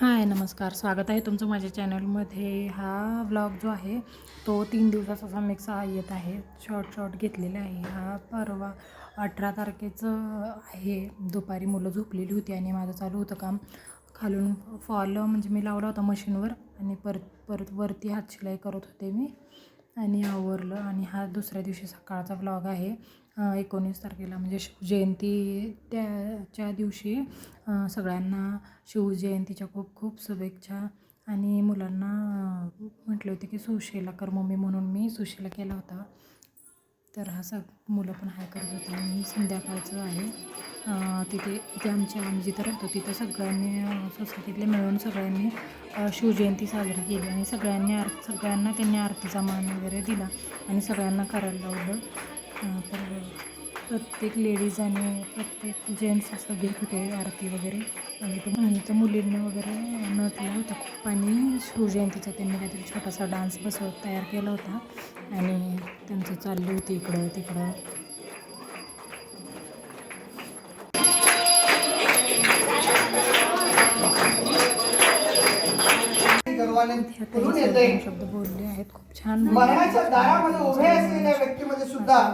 हाय नमस्कार. स्वागत आहे तुमचं माझ्या चॅनलमध्ये. हा व्लॉग जो आहे तो तीन दिवसाचा असा मिक्स येत आहे. शॉर्ट शॉर्ट घेतलेला आहे. हा परवा अठरा तारखेचं आहे. दुपारी मुलं झोपलेली होती आणि माझं चालू होतं काम. खालून फॉल म्हणजे मी लावला होता मशीनवर आणि परत परत वरती हात शिलाई करत होते मी आणि आवरलं. आणि हा दुसऱ्या दिवशी सकाळचा व्लॉग आहे. एकोणीस तारखेला म्हणजे शिवजयंती त्याच्या दिवशी सगळ्यांना शिवजयंतीच्या खूप खूप शुभेच्छा. आणि मुलांना म्हटले होते की सुशेला कर मम्मी म्हणून मी सुशेला केला होता. तर हा सग मुलं पण हाय करत होते आणि संध्याकाळचं आहे. तिथे इथे आमच्या आम्ही जिथं राहतो. तिथं सगळ्यांनी सोसायटीतले मिळून सगळ्यांनी शिवजयंती साजरी केली आणि सगळ्यांनी आर सगळ्यांना त्यांनी आरतीचा मान वगैरे दिला आणि सगळ्यांना करायला लावलं. तर प्रत्येक लेडीज आणि प्रत्येक जेंट्स असं घेत होते आरती वगैरे. आणि तो आणि त्या मुलींनी वगैरे नटलं होतं खूप. आणि शिवजयंतीचा त्यांनी काहीतरी छोटासा डान्स बसवत तयार केला होता. आणि त्यांचं चालली होती इकडं तिकडं. शब्द बोलले आहेत. खूप छान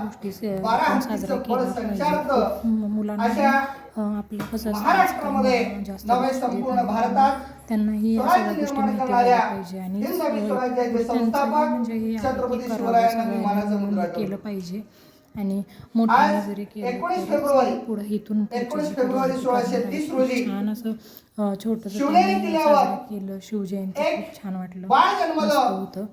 गोष्टी केल्या पाहिजे. मुलांना आपलं कसं जास्त सगळ्या गोष्टी माहिती व्हायला पाहिजे. आणि म्हणजे हे आपण हे केलं. पाहिजे. आणि मोठ्याने आज जरी केलं 19 तरी फेब्रुवारी पुढे इथून पुढची 19 जी फेब्रुवारी पिढी 1630 खूप रोजी छान असं छोटंसं साजरं केलं शिवजयंती खूप छान वाटलं होतं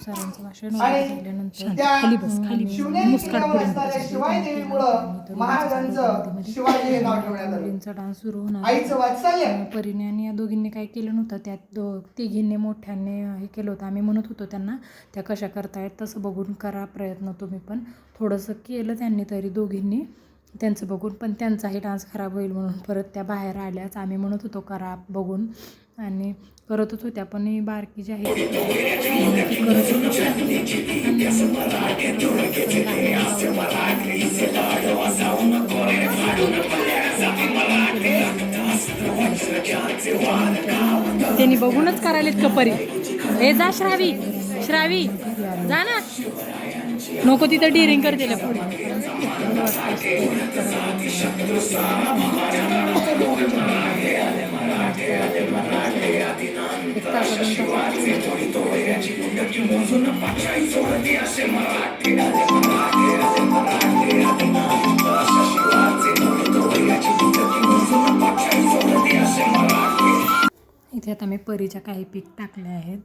सरांचं भाषण आणि वगैरे झाल्यानंतर त्या खाली बस खाली बस. शिवनेरी मुस्काट किल्ल्यावर करून असणाऱ्या बसायचं. शिवाय त्यांनी देवीमुळं केलं. आणि तरुणाचं महाराजांचं चालू होतं शिवाजी हे नावमध्ये. ठेवण्यात आलं. मुलींचा डान्स सुरू होणार परीने आणि या दोघींनी काय केलं नव्हतं त्यात दो तिघींनी मोठ्याने हे केलं होतं आम्ही म्हणत होतो त्यांना त्या कशा करतायत तसं बघून करा प्रयत्न तुम्ही पण थोडंसं केलं त्यांनी तरी दोघींनी त्यांचं बघून पण त्यांचाही डान्स खराब होईल म्हणून परत त्या बाहेर आल्याच आम्ही म्हणत होतो करा बघून. आणि करतच होत्या पण बारकी जी आहे ती करत त्यांनी बघूनच करायलेत कपरी. हे जा श्रावी. श्रावी. जा ना. नको तिथं डिरिंग करते पुढे. एक असे मराठी आता मी परीच्या काही पीक टाकले आहेत.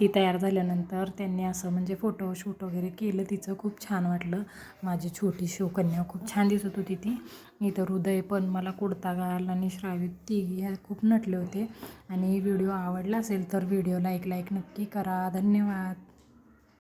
ती तयार झाल्यानंतर त्यांनी असं म्हणजे फोटो शूट वगैरे केलं. तिचं खूप छान वाटलं. माझी छोटी शिवकन्या खूप छान दिसत होती ती. इथं हृदय पण मला कुडता घाल आणि श्रावित तिघी ह्या खूप नटले होते. आणि व्हिडिओ आवडला असेल तर व्हिडिओला एक लाईक नक्की करा. धन्यवाद.